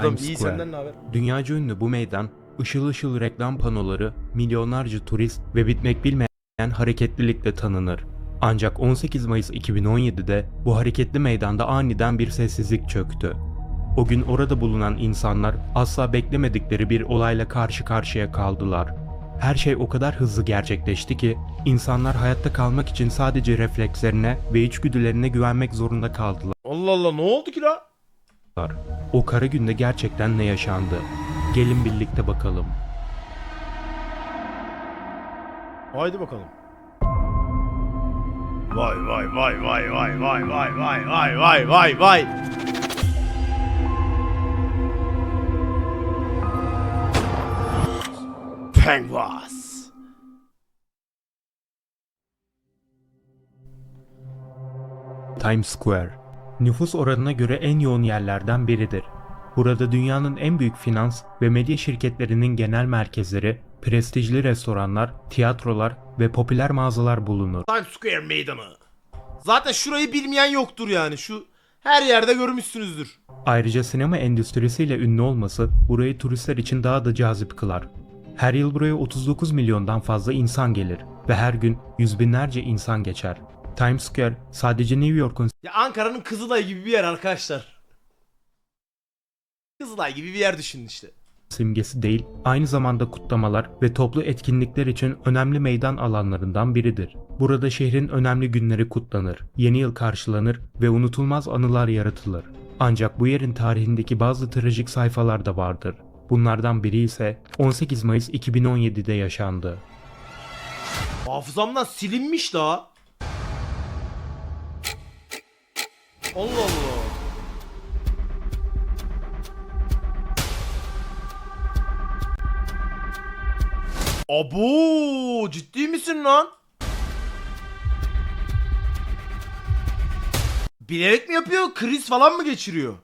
adam. Times İyi Square. senden ne haber? Dünyaca ünlü bu meydan, ışıl ışıl reklam panoları, milyonlarca turist ve bitmek bilmeyen hareketlilikle tanınır. Ancak 18 Mayıs 2017'de bu hareketli meydanda aniden bir sessizlik çöktü. O gün orada bulunan insanlar asla beklemedikleri bir olayla karşı karşıya kaldılar. Her şey o kadar hızlı gerçekleşti ki insanlar hayatta kalmak için sadece reflekslerine ve içgüdülerine güvenmek zorunda kaldılar. Allah Allah ne oldu ki la? O kara günde gerçekten ne yaşandı? Gelin birlikte bakalım. Haydi bakalım. Vay vay vay vay vay vay vay vay vay vay vay vay. Penguas. Times Square, nüfus oranına göre en yoğun yerlerden biridir. Burada dünyanın en büyük finans ve medya şirketlerinin genel merkezleri, prestijli restoranlar, tiyatrolar ve popüler mağazalar bulunur. Times Square meydanı. Zaten şurayı bilmeyen yoktur yani. Şu her yerde görmüşsünüzdür. Ayrıca sinema endüstrisiyle ünlü olması burayı turistler için daha da cazip kılar. Her yıl buraya 39 milyondan fazla insan gelir ve her gün yüz binlerce insan geçer. Times Square sadece New York'un Ya Ankara'nın Kızılay gibi bir yer arkadaşlar. Kızılay gibi bir yer düşünün işte. simgesi değil, aynı zamanda kutlamalar ve toplu etkinlikler için önemli meydan alanlarından biridir. Burada şehrin önemli günleri kutlanır, yeni yıl karşılanır ve unutulmaz anılar yaratılır. Ancak bu yerin tarihindeki bazı trajik sayfalar da vardır. Bunlardan biri ise 18 Mayıs 2017'de yaşandı. Hafızamdan silinmiş daha. Allah Allah. Abo ciddi misin lan? Bilerek mi yapıyor? Kriz falan mı geçiriyor?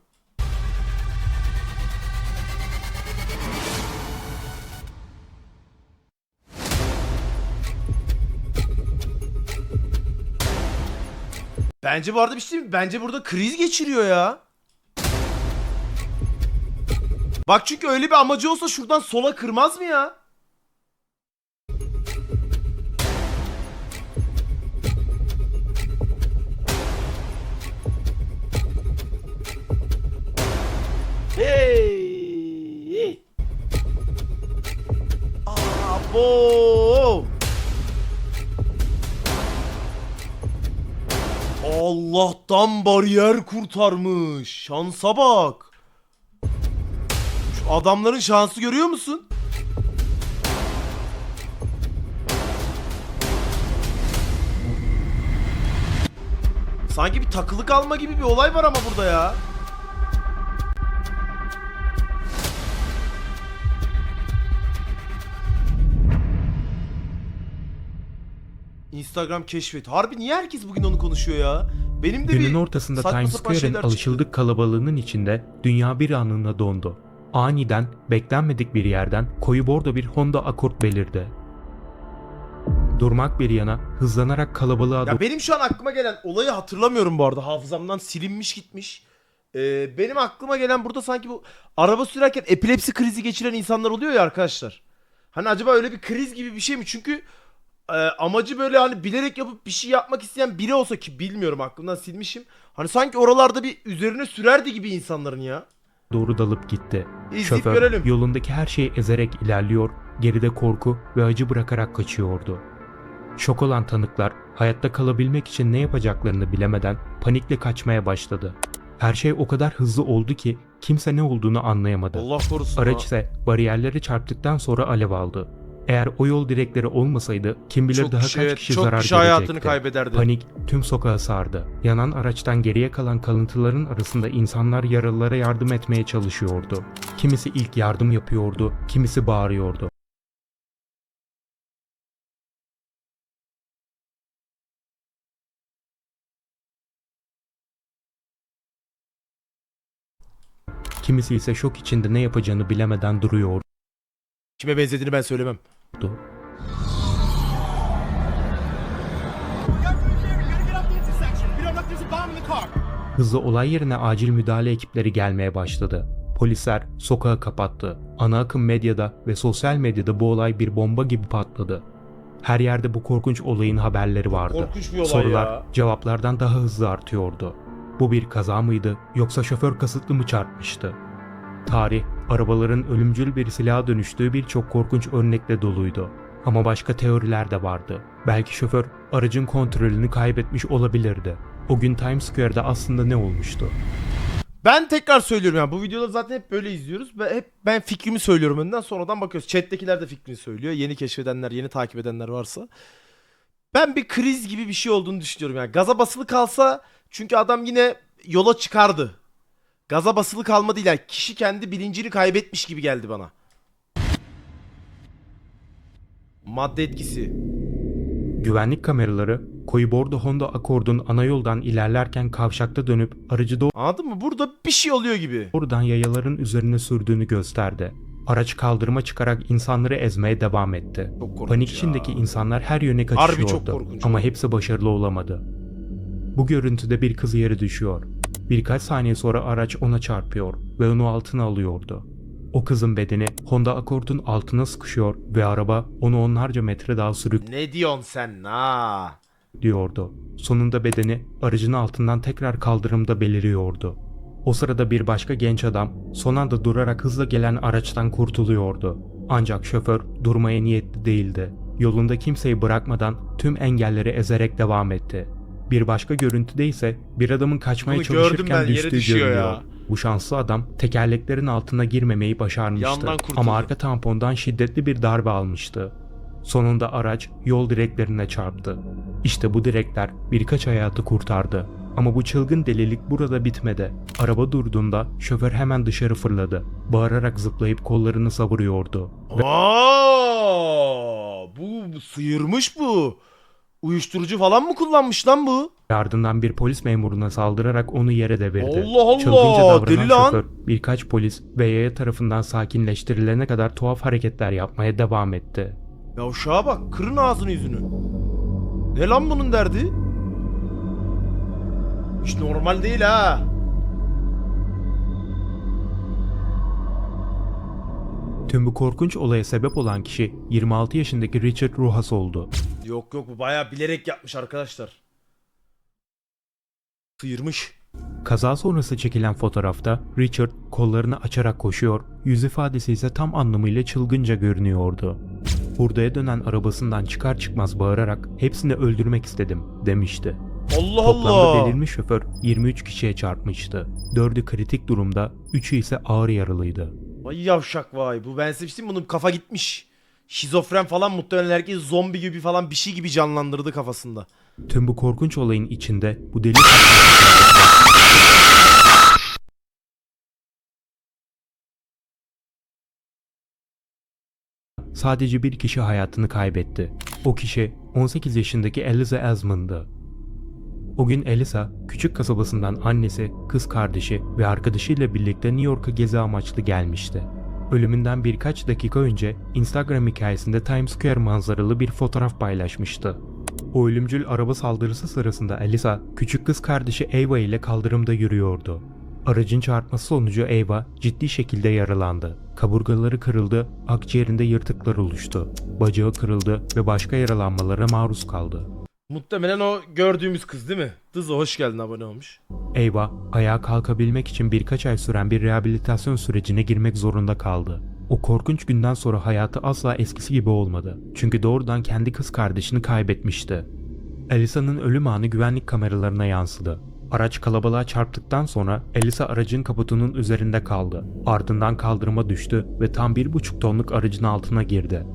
Bence bu arada bir şey mi? Bence burada kriz geçiriyor ya. Bak çünkü öyle bir amacı olsa şuradan sola kırmaz mı ya? Hey! Allah'tan bariyer kurtarmış. Şansa bak. Şu adamların şansı görüyor musun? Sanki bir takılı kalma gibi bir olay var ama burada ya. Instagram keşfet. Harbi niye herkes bugün onu konuşuyor ya? Benim de Günün bir ortasında Times Square'in şeyler çıktı. alışıldık kalabalığının içinde dünya bir anında dondu. Aniden, beklenmedik bir yerden koyu bordo bir Honda Accord belirdi. Durmak bir yana hızlanarak kalabalığa Ya benim şu an aklıma gelen olayı hatırlamıyorum bu arada. Hafızamdan silinmiş gitmiş. Ee, benim aklıma gelen burada sanki bu araba sürerken epilepsi krizi geçiren insanlar oluyor ya arkadaşlar. Hani acaba öyle bir kriz gibi bir şey mi? Çünkü e, amacı böyle hani bilerek yapıp bir şey yapmak isteyen biri olsa ki bilmiyorum aklımdan silmişim. Hani sanki oralarda bir üzerine sürerdi gibi insanların ya. doğru dalıp gitti. İzleyip Şoför görelim. yolundaki her şeyi ezerek ilerliyor, geride korku ve acı bırakarak kaçıyordu. Şok olan tanıklar hayatta kalabilmek için ne yapacaklarını bilemeden panikle kaçmaya başladı. Her şey o kadar hızlı oldu ki kimse ne olduğunu anlayamadı. Allah korusun. Araç ha. ise bariyerleri çarptıktan sonra alev aldı. Eğer o yol direkleri olmasaydı kim bilir çok daha kişi, kaç kişi çok zarar kişi hayatını görecekti. kaybederdi. Panik tüm sokağı sardı. Yanan araçtan geriye kalan kalıntıların arasında insanlar yaralılara yardım etmeye çalışıyordu. Kimisi ilk yardım yapıyordu, kimisi bağırıyordu. Kimisi ise şok içinde ne yapacağını bilemeden duruyordu. Kime benzediğini ben söylemem. Car. Hızlı olay yerine acil müdahale ekipleri gelmeye başladı. Polisler sokağı kapattı. Ana akım medyada ve sosyal medyada bu olay bir bomba gibi patladı. Her yerde bu korkunç olayın haberleri vardı. Korkunç bir olay Sorular ya. cevaplardan daha hızlı artıyordu. Bu bir kaza mıydı yoksa şoför kasıtlı mı çarpmıştı? Tarih, arabaların ölümcül bir silaha dönüştüğü birçok korkunç örnekle doluydu. Ama başka teoriler de vardı. Belki şoför aracın kontrolünü kaybetmiş olabilirdi. O gün Times Square'da aslında ne olmuştu? Ben tekrar söylüyorum yani bu videoda zaten hep böyle izliyoruz ve hep ben fikrimi söylüyorum önden sonradan bakıyoruz. Chat'tekiler de fikrini söylüyor. Yeni keşfedenler, yeni takip edenler varsa. Ben bir kriz gibi bir şey olduğunu düşünüyorum yani. Gaza basılı kalsa çünkü adam yine yola çıkardı. Gaza basılı kalma değil yani kişi kendi bilincini kaybetmiş gibi geldi bana. Madde etkisi. Güvenlik kameraları koyu bordo Honda Accord'un ana yoldan ilerlerken kavşakta dönüp aracı Anladın mı? Burada bir şey oluyor gibi. doğrudan yayaların üzerine sürdüğünü gösterdi. Araç kaldırıma çıkarak insanları ezmeye devam etti. Çok korkunç Panik ya. içindeki insanlar her yöne Harbi kaçışıyordu. çok korkunç. Ama hepsi başarılı olamadı. Bu görüntüde bir kız yere düşüyor. Birkaç saniye sonra araç ona çarpıyor ve onu altına alıyordu. O kızın bedeni Honda Accord'un altına sıkışıyor ve araba onu onlarca metre daha Ne diyorsun sen ha? sürüklüyordu. Sonunda bedeni aracın altından tekrar kaldırımda beliriyordu. O sırada bir başka genç adam son anda durarak hızla gelen araçtan kurtuluyordu. Ancak şoför durmaya niyetli değildi. Yolunda kimseyi bırakmadan tüm engelleri ezerek devam etti. Bir başka görüntüde ise bir adamın kaçmaya Bunu çalışırken ben, düştüğü düşüyor görülüyor. ya. Bu şanslı adam tekerleklerin altına girmemeyi başarmıştı. Ama arka tampondan şiddetli bir darbe almıştı. Sonunda araç yol direklerine çarptı. İşte bu direkler birkaç hayatı kurtardı. Ama bu çılgın delilik burada bitmedi. Araba durduğunda şoför hemen dışarı fırladı. Bağırarak zıplayıp kollarını savuruyordu. Aa, bu, bu sıyırmış bu. Uyuşturucu falan mı kullanmış lan bu? Ardından bir polis memuruna saldırarak onu yere devirdi. Allah Allah, Çılgınca davranan deli lan. şoför birkaç polis yaya tarafından sakinleştirilene kadar tuhaf hareketler yapmaya devam etti. Ya uşağa bak kırın ağzını yüzünü. Ne lan bunun derdi? Hiç normal değil ha. Tüm bu korkunç olaya sebep olan kişi 26 yaşındaki Richard Ruhas oldu. Yok yok bu bayağı bilerek yapmış arkadaşlar. Sıyırmış. Kaza sonrası çekilen fotoğrafta Richard kollarını açarak koşuyor, yüz ifadesi ise tam anlamıyla çılgınca görünüyordu. Hurdaya dönen arabasından çıkar çıkmaz bağırarak hepsini öldürmek istedim demişti. Allah Toplamda Allah. belirmiş şoför 23 kişiye çarpmıştı. 4'ü kritik durumda, 3'ü ise ağır yaralıydı. Vay yavşak vay. Bu ben bir şey bunun kafa gitmiş. Şizofren falan muhtemelen herkes zombi gibi falan bir şey gibi canlandırdı kafasında. Tüm bu korkunç olayın içinde bu deli Sadece bir kişi hayatını kaybetti. O kişi 18 yaşındaki Eliza Esmond'dı. O gün Elisa, küçük kasabasından annesi, kız kardeşi ve arkadaşıyla birlikte New York'a gezi amaçlı gelmişti. Ölümünden birkaç dakika önce Instagram hikayesinde Times Square manzaralı bir fotoğraf paylaşmıştı. O ölümcül araba saldırısı sırasında Elisa, küçük kız kardeşi Ava ile kaldırımda yürüyordu. Aracın çarpması sonucu Ava ciddi şekilde yaralandı. Kaburgaları kırıldı, akciğerinde yırtıklar oluştu. Bacağı kırıldı ve başka yaralanmalara maruz kaldı. Muhtemelen o gördüğümüz kız değil mi? Dızo hoş geldin abone olmuş. Ava, ayağa kalkabilmek için birkaç ay süren bir rehabilitasyon sürecine girmek zorunda kaldı. O korkunç günden sonra hayatı asla eskisi gibi olmadı. Çünkü doğrudan kendi kız kardeşini kaybetmişti. Elisa'nın ölüm anı güvenlik kameralarına yansıdı. Araç kalabalığa çarptıktan sonra Elisa aracın kaputunun üzerinde kaldı. Ardından kaldırıma düştü ve tam bir buçuk tonluk aracın altına girdi.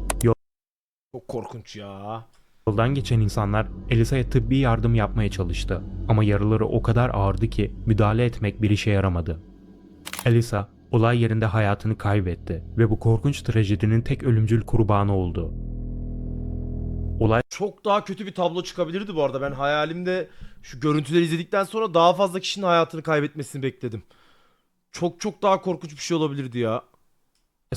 Çok korkunç ya. Yoldan geçen insanlar Elisa'ya tıbbi yardım yapmaya çalıştı ama yaraları o kadar ağırdı ki müdahale etmek bir işe yaramadı. Elisa olay yerinde hayatını kaybetti ve bu korkunç trajedinin tek ölümcül kurbanı oldu. Olay Çok daha kötü bir tablo çıkabilirdi bu arada. Ben hayalimde şu görüntüleri izledikten sonra daha fazla kişinin hayatını kaybetmesini bekledim. Çok çok daha korkunç bir şey olabilirdi ya.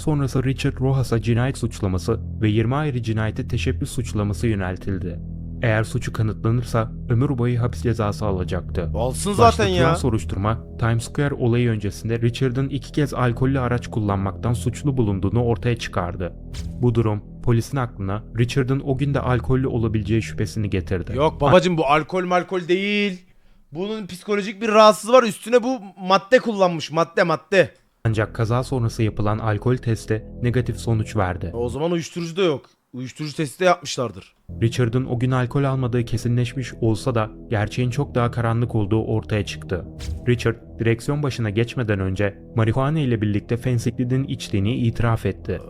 Sonrası Richard Rojas'a cinayet suçlaması ve 20 ayrı cinayete teşebbüs suçlaması yöneltildi. Eğer suçu kanıtlanırsa ömür boyu hapis cezası alacaktı. Alsın zaten ya. soruşturma Times Square olayı öncesinde Richard'ın iki kez alkollü araç kullanmaktan suçlu bulunduğunu ortaya çıkardı. Bu durum polisin aklına Richard'ın o günde alkollü olabileceği şüphesini getirdi. Yok babacım bu alkol malkol değil. Bunun psikolojik bir rahatsızlığı var. Üstüne bu madde kullanmış. Madde madde. Ancak kaza sonrası yapılan alkol testi negatif sonuç verdi. O zaman uyuşturucu da yok. Uyuşturucu testi de yapmışlardır. Richard'ın o gün alkol almadığı kesinleşmiş olsa da gerçeğin çok daha karanlık olduğu ortaya çıktı. Richard, direksiyon başına geçmeden önce marihuana ile birlikte fensiklidin içtiğini itiraf etti.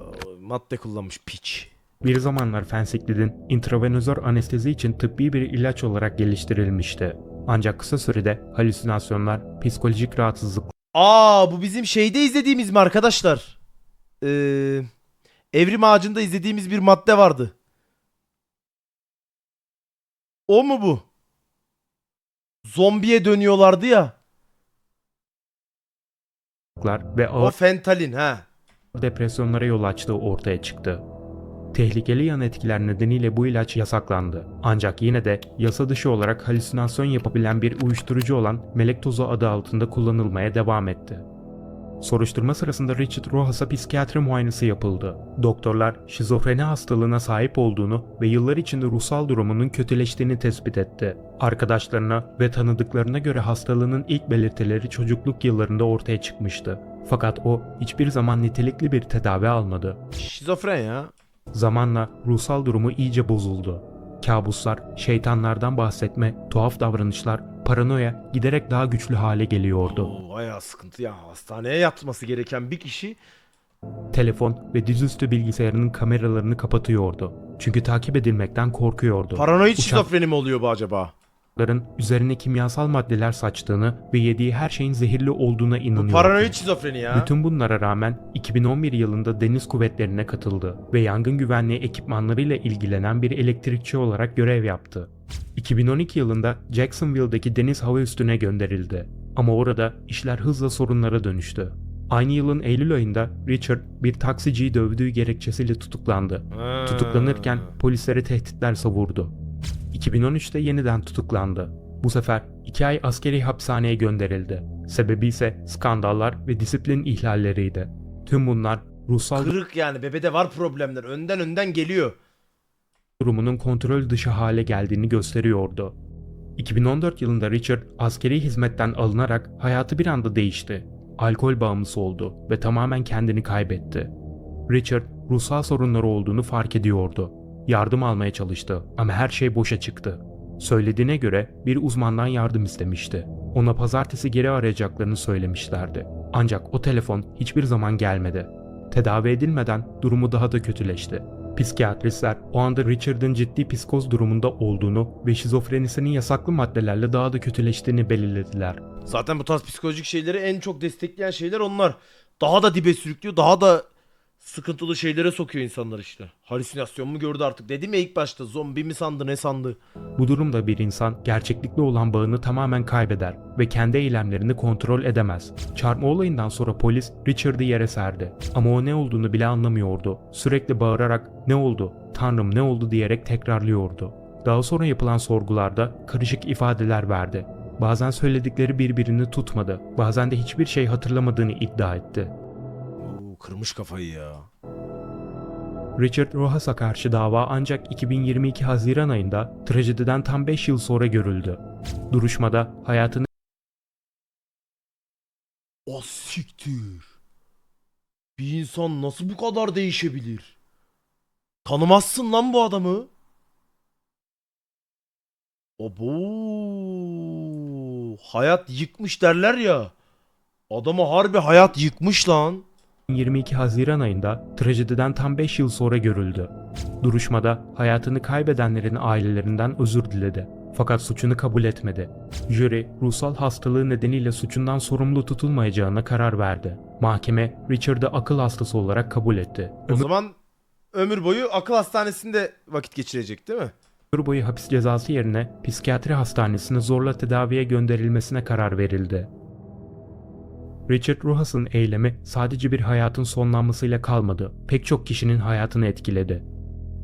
Madde kullanmış piç. Bir zamanlar fensiklidin intravenözör anestezi için tıbbi bir ilaç olarak geliştirilmişti. Ancak kısa sürede halüsinasyonlar, psikolojik rahatsızlıklar Aa bu bizim şeyde izlediğimiz mi arkadaşlar? Ee, Evrim Ağacı'nda izlediğimiz bir madde vardı. O mu bu? Zombiye dönüyorlardı ya. ve O ağır fentalin ha. depresyonlara yol açtığı ortaya çıktı. Tehlikeli yan etkiler nedeniyle bu ilaç yasaklandı. Ancak yine de yasa dışı olarak halüsinasyon yapabilen bir uyuşturucu olan melektoza adı altında kullanılmaya devam etti. Soruşturma sırasında Richard Rojas'a psikiyatri muayenesi yapıldı. Doktorlar şizofreni hastalığına sahip olduğunu ve yıllar içinde ruhsal durumunun kötüleştiğini tespit etti. Arkadaşlarına ve tanıdıklarına göre hastalığının ilk belirtileri çocukluk yıllarında ortaya çıkmıştı. Fakat o hiçbir zaman nitelikli bir tedavi almadı. Şizofren ya. Zamanla ruhsal durumu iyice bozuldu. Kabuslar, şeytanlardan bahsetme, tuhaf davranışlar, paranoya giderek daha güçlü hale geliyordu. Oo, bayağı sıkıntı ya. Hastaneye yatması gereken bir kişi Telefon ve dizüstü bilgisayarının kameralarını kapatıyordu. Çünkü takip edilmekten korkuyordu. paranoid Uçak- şizofreni mi oluyor bu acaba? Uçakların üzerine kimyasal maddeler saçtığını ve yediği her şeyin zehirli olduğuna Bu inanıyordu. paranoid şizofreni ya. Bütün bunlara rağmen 2011 yılında deniz kuvvetlerine katıldı ve yangın güvenliği ekipmanlarıyla ilgilenen bir elektrikçi olarak görev yaptı. 2012 yılında Jacksonville'daki deniz hava üstüne gönderildi. Ama orada işler hızla sorunlara dönüştü. Aynı yılın Eylül ayında Richard bir taksiciyi dövdüğü gerekçesiyle tutuklandı. Ha. Tutuklanırken polislere tehditler savurdu. 2013'te yeniden tutuklandı. Bu sefer 2 ay askeri hapishaneye gönderildi. Sebebi ise skandallar ve disiplin ihlalleriydi. Tüm bunlar ruhsal Kırık yani bebede var problemler. Önden önden geliyor. durumunun kontrol dışı hale geldiğini gösteriyordu. 2014 yılında Richard askeri hizmetten alınarak hayatı bir anda değişti. Alkol bağımlısı oldu ve tamamen kendini kaybetti. Richard ruhsal sorunları olduğunu fark ediyordu. Yardım almaya çalıştı ama her şey boşa çıktı. Söylediğine göre bir uzmandan yardım istemişti. Ona pazartesi geri arayacaklarını söylemişlerdi. Ancak o telefon hiçbir zaman gelmedi. Tedavi edilmeden durumu daha da kötüleşti. Psikiyatristler o anda Richard'ın ciddi psikoz durumunda olduğunu ve şizofrenisinin yasaklı maddelerle daha da kötüleştiğini belirlediler. Zaten bu tarz psikolojik şeyleri en çok destekleyen şeyler onlar. Daha da dibe sürüklüyor. Daha da sıkıntılı şeylere sokuyor insanlar işte. Halüsinasyon mu gördü artık. Dedim ya ilk başta zombi mi sandı ne sandı. Bu durumda bir insan gerçeklikle olan bağını tamamen kaybeder ve kendi eylemlerini kontrol edemez. Çarpma olayından sonra polis Richard'ı yere serdi. Ama o ne olduğunu bile anlamıyordu. Sürekli bağırarak ne oldu, tanrım ne oldu diyerek tekrarlıyordu. Daha sonra yapılan sorgularda karışık ifadeler verdi. Bazen söyledikleri birbirini tutmadı, bazen de hiçbir şey hatırlamadığını iddia etti. Kırmış kafayı ya. Richard Rojas'a karşı dava ancak 2022 Haziran ayında trajediden tam 5 yıl sonra görüldü. Duruşmada hayatını O siktir. Bir insan nasıl bu kadar değişebilir? Tanımazsın lan bu adamı. Abo. Hayat yıkmış derler ya. Adama harbi hayat yıkmış lan. 22 Haziran ayında trajediden tam 5 yıl sonra görüldü. Duruşmada hayatını kaybedenlerin ailelerinden özür diledi. Fakat suçunu kabul etmedi. Jüri, ruhsal hastalığı nedeniyle suçundan sorumlu tutulmayacağına karar verdi. Mahkeme, Richard'ı akıl hastası olarak kabul etti. O zaman ömür boyu akıl hastanesinde vakit geçirecek değil mi? Ömür boyu hapis cezası yerine psikiyatri hastanesine zorla tedaviye gönderilmesine karar verildi. Richard Rojas'ın eylemi sadece bir hayatın sonlanmasıyla kalmadı, pek çok kişinin hayatını etkiledi.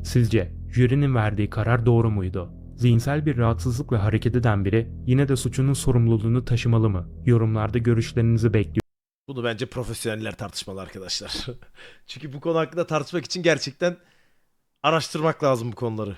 Sizce jürinin verdiği karar doğru muydu? Zihinsel bir rahatsızlıkla hareket eden biri yine de suçunun sorumluluğunu taşımalı mı? Yorumlarda görüşlerinizi bekliyorum. Bunu bence profesyoneller tartışmalı arkadaşlar. Çünkü bu konu hakkında tartışmak için gerçekten araştırmak lazım bu konuları.